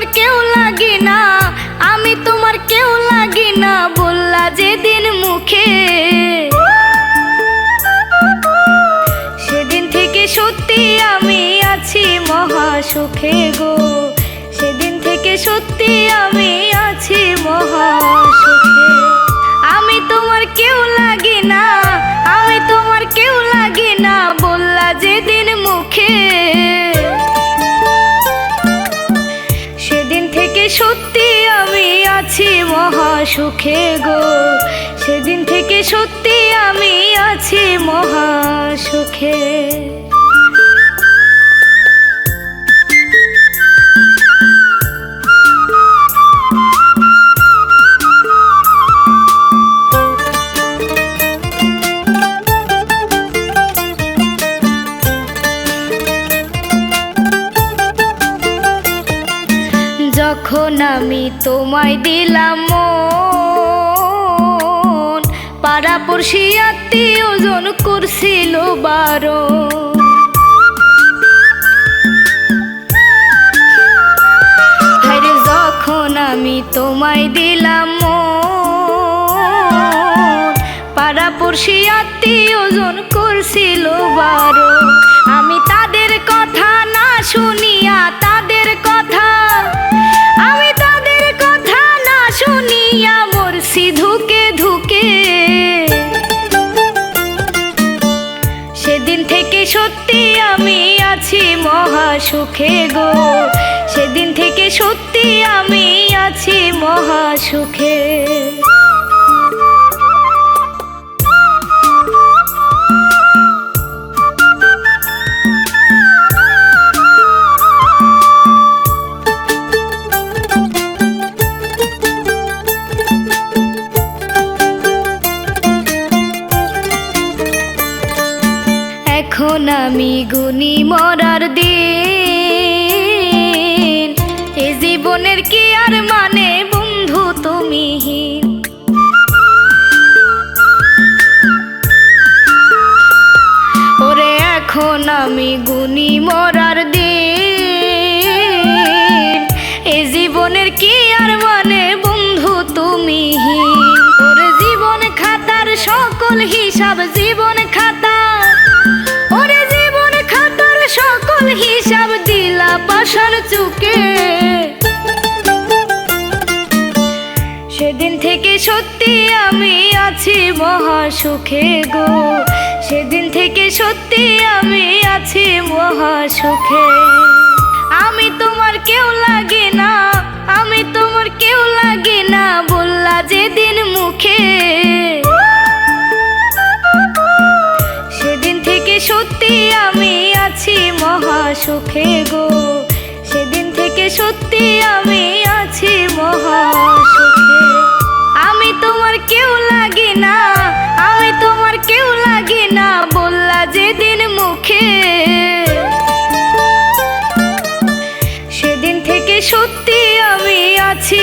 তোমার কেউ লাগি না, আমি তোমার কেউ লাগি না, বললা যেদিন মুখে। সেদিন থেকে সত্যি আমি আছি মহা সুখে গো। সেদিন থেকে সত্যি আমি আছি মহা আছি মহা সুখে গো। সেদিন থেকে সত্যি আমি আছি মহা সুখে। যখন আমি তোমায় দিলাম মন আত্মীয় জন করছিল বারো যখন আমি তোমায় দিলাম মন আত্মীয় জন করছিল বারো আমি তাদের কথা না শুনিয়া সত্যি আমি আছি মহা সুখে গো। সেদিন থেকে সত্যি আমি আছি মহা সুখে আমি গুনি মরার দিন? এ জীবনের কি আর মানে বন্ধু তুমিহীন ওরে এখন আমি গুনি মরার দিন। এ জীবনের কি আর মানে বন্ধু তুমিহীন ওরে জীবন খাতার সকল হিসাব জীবন খাতা চুকে সেদিন থেকে সত্যি আমি আছি মহা সুখে গো। সেদিন থেকে সত্যি আমি আছি মহা সুখে আমি তোমার কেউ লাগে না, আমি তোমার কেউ লাগে না বললা যেদিন মুখে। সেদিন থেকে সত্যি আমি আছি মহা সুখে গো। সত্যি আমি আছি মহাসুখে। আমি তোমার কেউ লাগি না, আমি তোমার কেউ লাগি না, বললা যেদিন মুখে। সেদিন থেকে সত্যি আমি আছি